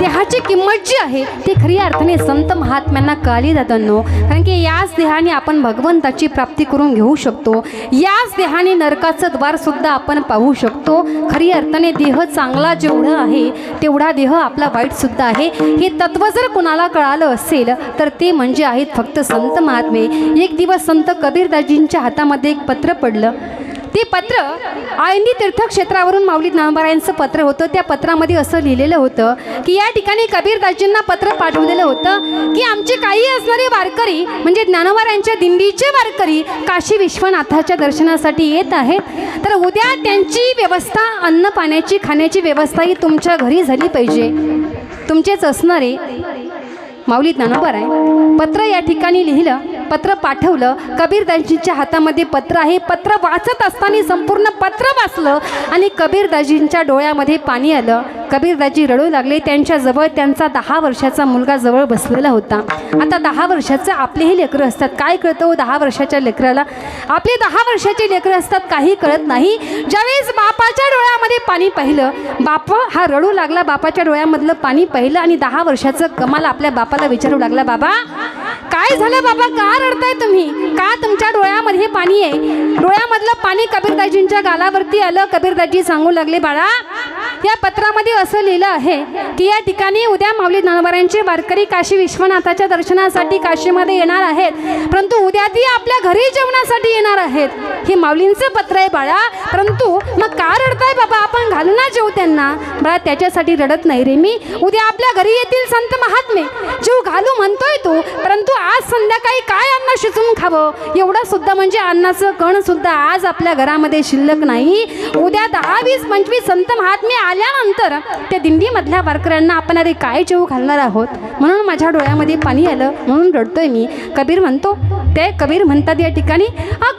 देहाची किंमत जी आहे ती खरी अर्थाने संत महात्म्यांना कळली जातानो कारण की याच देहाने आपण भगवंताची प्राप्ती करून घेऊ शकतो. याच देहाने नरकाचं द्वारसुद्धा आपण पाहू शकतो. खरी अर्थाने देह चांगला जेवढा आहे तेवढा देह आपला वाईटसुद्धा आहे. हे तत्व जर कुणाला कळालं असेल तर ते म्हणजे आहेत फक्त संत महात्मे. एक दिवस संत कबीरदाजींच्या हातामध्ये एक पत्र पडलं. ते पत्र आळंदी तीर्थक्षेत्रावरून माऊली ज्ञानोबारायांचं पत्र होतं. त्या पत्रामध्ये असं लिहिलेलं होतं की या ठिकाणी कबीरदासजींना पत्र पाठवलेलं होतं की आमचे काही असणारे वारकरी म्हणजे ज्ञानोबारायांच्या दिंडीचे वारकरी काशी विश्वनाथाच्या दर्शनासाठी येत आहेत. तर उद्या त्यांची व्यवस्था अन्न पाण्याची खाण्याची व्यवस्था ही तुमच्या घरी झाली पाहिजे. तुमचेच असणारे माऊली ज्ञानोबर आहे पत्र या ठिकाणी लिहिलं. पत्र पाठवलं. कबीरदाजींच्या हातामध्ये पत्र आहे. पत्र वाचत असताना संपूर्ण पत्र वाचलं आणि कबीरदाजींच्या डोळ्यामध्ये पाणी आलं. कबीरदाजी रडू लागले. त्यांच्याजवळ त्यांचा दहा वर्षाचा मुलगा जवळ बसलेला होता. आता दहा वर्षाचं आपलेही लेकरं असतात. काय कळतं हो दहा वर्षाच्या लेकराला? आपले दहा वर्षाचे लेकरं असतात काही कळत नाही. ज्यावेळेस बापाच्या डोळ्यामध्ये पाणी पाहिलं बाप हा रडू लागला बापाच्या डोळ्यामधलं पाणी पाहिलं आणि दहा वर्षाचं कमाल आपल्या बापाला विचारू लागला बाबा काय झालं बाबा? का रडताय तुम्ही? का तुमच्या डोळ्यामध्ये पाणी आहे? डोळ्यामधलं पाणी कबीरदाजींच्या गालावरती आलं. कबीरदाजी सांगू लागले बाळा या पत्रामध्ये असं लिहिलं आहे की या ठिकाणी उद्या माऊली ज्ञानोबारांचे वारकरी काशी विश्वनाथाच्या दर्शनासाठी काशीमध्ये येणार आहेत. परंतु उद्या ती आपल्या घरी जेवणासाठी येणार आहेत. हे माऊलींचं पत्र आहे बाळा. परंतु मग का रडताय बाबा? आपण घालू ना जेव त्यांना. बाळा त्याच्यासाठी रडत नाही रे मी. उद्या आपल्या घरी येतील संत महात्मे. जीव घालू म्हणतोय तू. परंतु आज संध्याकाळी काय अन्न शिजून खावं? एवढं सुद्धा म्हणजे अन्नाचं कण सुद्धा आज आपल्या घरामध्ये शिल्लक नाही. उद्या दहा वीस पंचवीस संत महात्मे आल्यानंतर त्या दिंडीमधल्या वारकऱ्यांना आपण अरे काय जेव घालणार आहोत? म्हणून माझ्या डोळ्यामध्ये पाणी आलं. म्हणून रडतोय मी. कबीर म्हणतो ते कबीर म्हणतात या ठिकाणी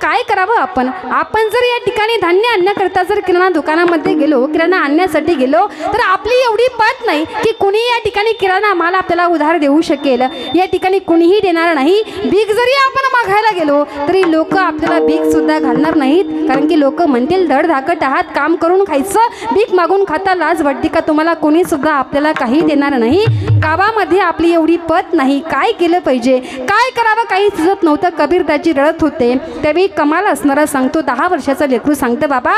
काय करावं आपण? आपण जर या ठिकाणी धान्य आणण्याकरता जर किराणा दुकानामध्ये गेलो किराणा आणण्यासाठी गेलो तर आपली एवढी पत नाही की कुणी या ठिकाणी किराणा माल आपल्याला उधार देऊ शकेल. या ठिकाणी कुणीही देणार नाही. भीक जरी आपण मागायला गेलो तरी लोक आपल्याला भीक सुद्धा घालणार नाहीत. कारण की लोक म्हणतील धडधाकट आहात काम करून खायचं भीक मागून खात. लाज वाटते का? तुम्हाला कोणी सुद्धा आपल्याला काही देणार नाही. गावामध्ये आपली एवढी पत नाही. काय केलं पाहिजे? काय करावं? काही सुचत नव्हतं. कबीरदाजी रडत होते. त्यावेळी कमाल असणारा सांगतो. दहा वर्षाचा लेकरू सांगतं बाबा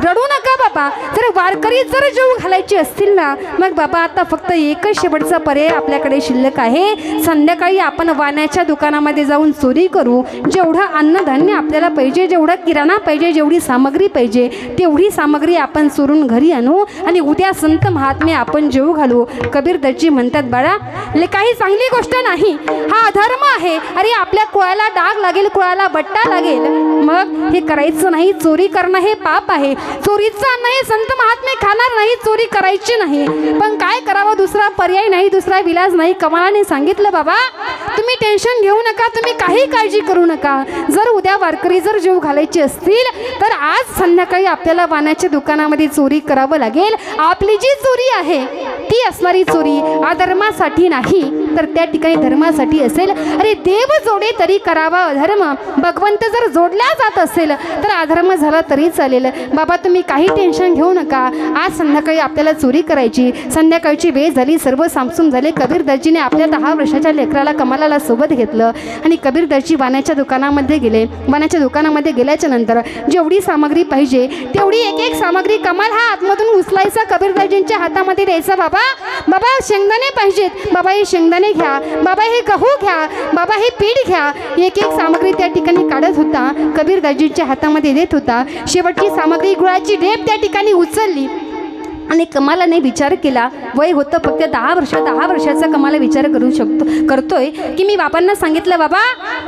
रडू नका बाबा. जर वारकरी जर जेव घालायची असतील ना मग बाबा आता फक्त एकच शेवटचा पर्याय आपल्याकडे शिल्लक आहे. संध्याकाळी आपण वाण्याच्या दुकानामध्ये जाऊन चोरी करू. जेवढं अन्नधान्य आपल्याला पाहिजे जेवढा किराणा पाहिजे जेवढी सामग्री पाहिजे तेवढी सामग्री आपण चोरून घरी आणू. आणि उद्या संत महात्मे आपण जेव घालू. कबीर दर्जी म्हणतात बाळा ले काही चांगली गोष्ट नाही. हा अधर्म आहे. अरे आपल्या कुळाला डाग लागेल कुळाला बट्टा लागेल. मग हे करायचं नाही चोरी करणं हे पाप आहे. चोरीचं नाही संत महात्मे खाणार नाही चोरी करायची नाही. पण काय करावं दुसरा पर्याय नाही दुसरा विलाज नाही. कमलाने सांगितलं बाबा तुम्ही टेन्शन घेऊ नका तुम्ही काही काळजी करू नका. जर उद्या वारकरी जर जीव घालायचे असतील तर आज संध्याकाळी आपल्याला वाण्याच्या दुकानामध्ये चोरी करावं लागेल. आपली जी चोरी आहे ती असणारी चोरी अधर्मासाठी नाही. तर त्या ठिकाणी धर्मासाठी असेल. अरे देव जोडे तरी करावा अधर्म. भगवंत जर जोडला जात असेल तर अधर्म झाला तरी चालेल. बाबा तुम्ही काही टेन्शन घेऊ नका. आज संध्याकाळी आपल्याला चोरी करायची. संध्याकाळची वेळ झाली सर्व सामसूम झाले. कबीर दर्जीने आपल्या दहा वर्षाच्या लेकराला कमालाला सोबत घेतलं आणि कबीर दर्जी वाण्याच्या दुकानामध्ये गेले. वाण्याच्या दुकानामध्ये गेल्याच्यानंतर जेवढी सामग्री पाहिजे तेवढी एक एक सामग्री कमाल हा आतमधून पैसा कबीरदाजींच्या हातामध्ये द्यायचा बाबा. बाबा शेंगदाणे पाहिजेत. बाबा हे शेंगदाणे घ्या. बाबा हे गहू घ्या. बाबा हे पीठ घ्या. एक एक सामग्री त्या ठिकाणी काढत होता. कबीरदाजींच्या हातामध्ये देत होता. शेवटची सामग्री गुळाची ढेप त्या ठिकाणी उचलली. आणि कमालाने विचार केला. वय होतं फक्त दहा वर्ष दहा वर्षाचा कमाला विचार करू शकतो करतोय. की मी बाबांना सांगितलं बाबा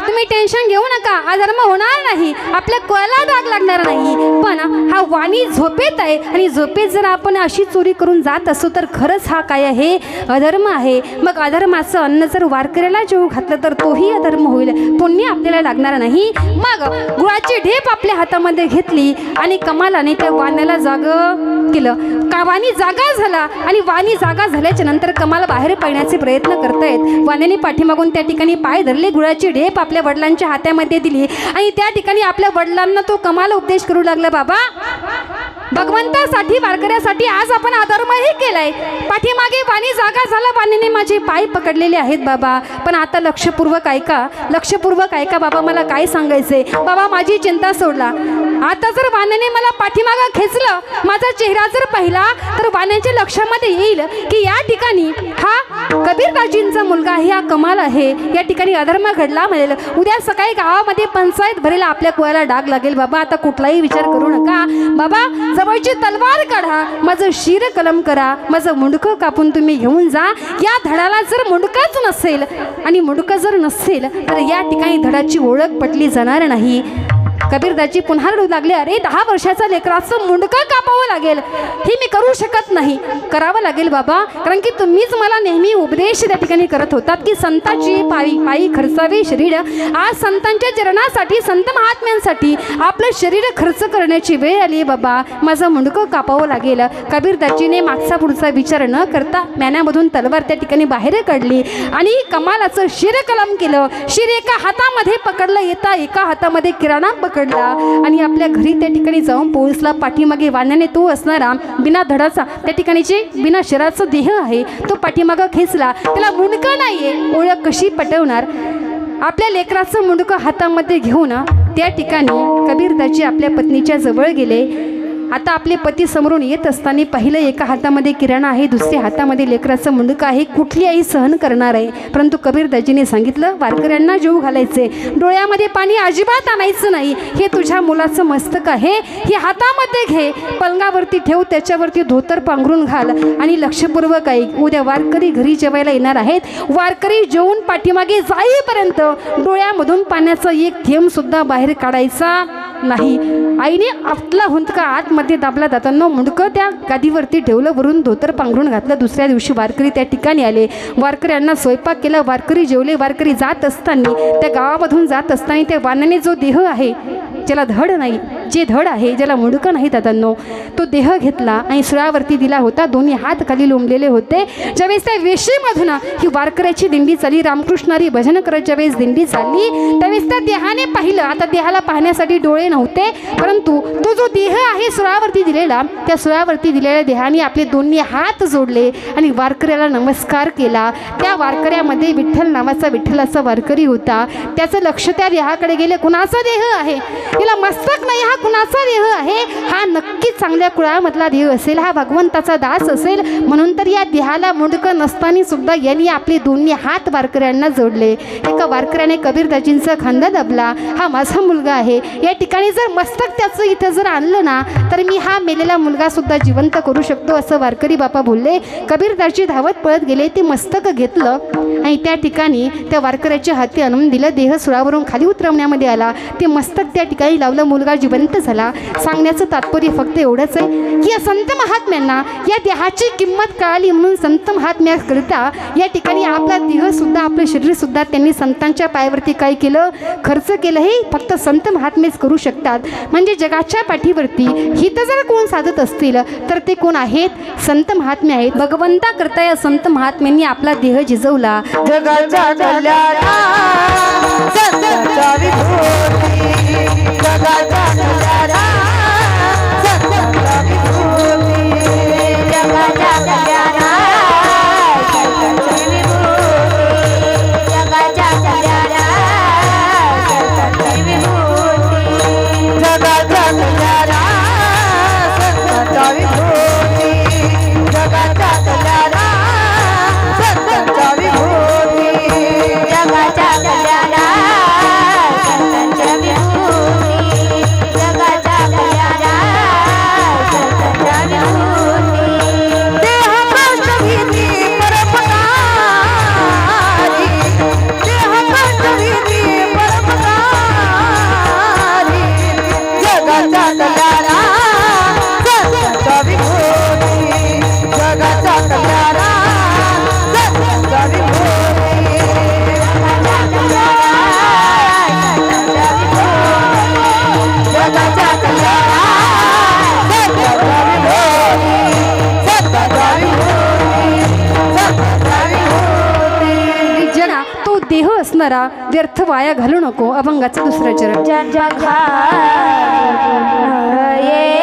तुम्ही टेन्शन घेऊ नका. अधर्म होणार नाही. आपल्या कोळाला दाग लागणार नाही. पण हा वाणी झोपेत आहे आणि झोपेत जर आपण अशी चोरी करून जात असो तर खरंच हा काय आहे? अधर्म आहे. मग अधर्माचं अन्न जर वारकऱ्याला जेव घातलं तर तोही अधर्म होईल. पुण्य आपल्याला लागणार नाही. मग गुळाची ढेप आपल्या हातामध्ये घेतली आणि कमालाने त्या वाण्याला जाग केलं. का वाणी जागा झाला आणि वाणी जागा झाल्याच्यानंतर कमाल बाहेर पडण्याचे प्रयत्न करतायत. वाण्याने पाठीमागून त्या ठिकाणी पाय धरले गुळाची ढेप आपल्या वडिलांच्या हातामध्ये दिली आणि त्या ठिकाणी आपल्या वडिलांना तो कमाल उपदेश करू लागला बाबा भगवंतासाठी वारकऱ्यासाठी आज आपण अधर्मही केलाय. पाठीमागे वाणी जागा झाला वाणीने माझे पाय पकडलेले आहेत बाबा. पण आता लक्षपूर्वक ऐका लक्षपूर्वक ऐका बाबा मला काय सांगायचंय? बाबा माझी चिंता सोडला. आता जर वाण्याने मला पाठीमागं खेचलं माझा चेहरा जर पाहिला तर वाण्याच्या लक्षामध्ये येईल की या ठिकाणी हा कबीरदाजींचा मुलगा आहे हा कमाल आहे. या ठिकाणी अधर्म घडला म्हणेल. उद्या सकाळी गावामध्ये पंचायत भरेल आपल्या कुळाला डाग लागेल. बाबा आता कुठलाही विचार करू नका. बाबा जवळची तलवार काढा. माझं शिर कलम करा. माझं मुंडकं कापून तुम्ही घेऊन जा. या धडाला जर मुंडकंच नसेल आणि मुंडकं जर नसेल तर या ठिकाणी धडाची ओळख पटली जाणार नाही. कबीरदाजी पुन्हा रडू लागले अरे दहा वर्षाचा लेकराचं मुंडकं कापावं लागेल. हे मी करू शकत नाही. करावं लागेल बाबा कारण की तुम्हीच मला नेहमी उपदेश त्या ठिकाणी करत होतात की संताची पायी पायी खर्चावे शरीर आज संतांच्या चरणासाठी संत महात्म्यांसाठी आपलं शरीर खर्च करण्याची वेळ आली बाबा. माझं मुंडकं कापावं लागेल. कबीरदाजीने मागचा पुढचा विचार न करता मॅनामधून तलवार त्या ठिकाणी बाहेर काढली आणि कमालाचं शिरकलम केलं. शिर एका हातामध्ये पकडलं येता एका हातामध्ये किराणा पकड पकडला. आणि आपल्या घरी त्या ठिकाणी जाऊन पोहोचला पाठीमागे वाण्याने तो असणारा बिना धडाचा त्या ठिकाणी जे बिना शराचा देह आहे तो पाठीमागं खेचला. त्याला गुणकं नाही आहे ओळख कशी पटवणार? आपल्या लेकराचं मुंडकं हातामध्ये घेऊन त्या ठिकाणी कबीरदाजी आपल्या पत्नीच्या जवळ गेले. आता आपले पती समोरून येत असताना पहिलं एका हातामध्ये किराणा आहे दुसऱ्या हातामध्ये लेकराचं मुंडकं आहे. कुठली आई सहन करणार आहे? परंतु कबीरदाजीने सांगितलं वारकऱ्यांना जीव घालायचे. डोळ्यामध्ये पाणी अजिबात आणायचं नाही. हे तुझ्या मुलाचं मस्तक आहे. हे हातामध्ये घे. पलंगावरती ठेव त्याच्यावरती धोतर पांघरून घाल. आणि लक्षपूर्वक ऐक उद्या वारकरी घरी जेवायला येणार आहेत. वारकरी जेवून पाठीमागे जाईपर्यंत डोळ्यामधून पाण्याचा एक थेंबसुद्धा बाहेर काढायचा नाही. आईने आपला हुंदका आतमध्ये दाबला जाताना मुंडकं त्या गादीवरती ठेवलं वरून धोतर पांघरून घातलं. दुसऱ्या दिवशी वारकरी त्या ठिकाणी आले. वारकऱ्यांना स्वयंपाक केला. वारकरी जेवले. वारकरी जात असताना त्या गावामधून जात असताना त्या वानाने जो देह आहे ज्याला धड नाही जे धड आहे ज्याला मुंडकं नाही दादांनो तो देह घेतला आणि सुळावरती दिला होता. दोन्ही हात खाली लोंबलेले होते. ज्यावेळेस त्या वेशीमधून ही वारकऱ्याची दिंडी चालली रामकृष्णारी भजन करत ज्यावेळेस दिंडी चालली त्यावेळेस त्या देहाने पाहिलं. आता देहाला पाहण्यासाठी डोळे नव्हते परंतु तो जो देह आहे सुळावरती दिलेला त्या सुळावरती दिलेल्या देहाने आपले दोन्ही हात जोडले आणि वारकऱ्याला नमस्कार केला. त्या वारकऱ्यामध्ये विठ्ठल नावाचा विठ्ठलाचा वारकरी होता. त्याचं लक्ष त्या देहाकडे गेले कुणाचा देह आहे? तिला मस्तक नाही हा कुणाचा देह आहे? हा नक्कीच चांगल्या कुळामधला देह असेल हा भगवंताचा दास असेल म्हणून तर या देहाला मुंडकं नसताना सुद्धा यांनी आपले दोन्ही हात वारकऱ्यांना जोडले. एका वारकऱ्याने कबीरदाजींचा खांदा दाबला. हा माझा मुलगा आहे. या ठिकाणी आणि जर मस्तक त्याचं इथं जर आणलं ना तर मी हा मेलेला मुलगा सुद्धा जिवंत करू शकतो असं वारकरी बापा बोलले. कबीरदाजी धावत पळत गेले ते मस्तक घेतलं. आणि त्या ठिकाणी त्या वारकऱ्याच्या हाती आणून दिलं देह सुळावरून खाली उतरवण्यामध्ये आला. ते मस्तक त्या ठिकाणी लावलं मुलगा जिवंत झाला. सांगण्याचं तात्पर्य फक्त एवढंच आहे की या संत महात्म्यांना या देहाची किंमत कळाली म्हणून संत महात्म्याकरिता या ठिकाणी आपला देहसुद्धा आपलं शरीरसुद्धा त्यांनी संतांच्या पायावरती काय केलं? खर्च केलं. हे फक्त संत महात्मेच करू शकतात. म्हणजे जगाच्या पाठीवरती हित जर कोण साधत असतील तर ते कोण आहेत? संत महात्मे आहेत. भगवंता करता या संत महात्म्यांनी आपला देह जिजवला. जगाचा कल्याणा संताचा मरा व्यर्थ वाया घालू नको अभंगाचं दुसरं चरण ये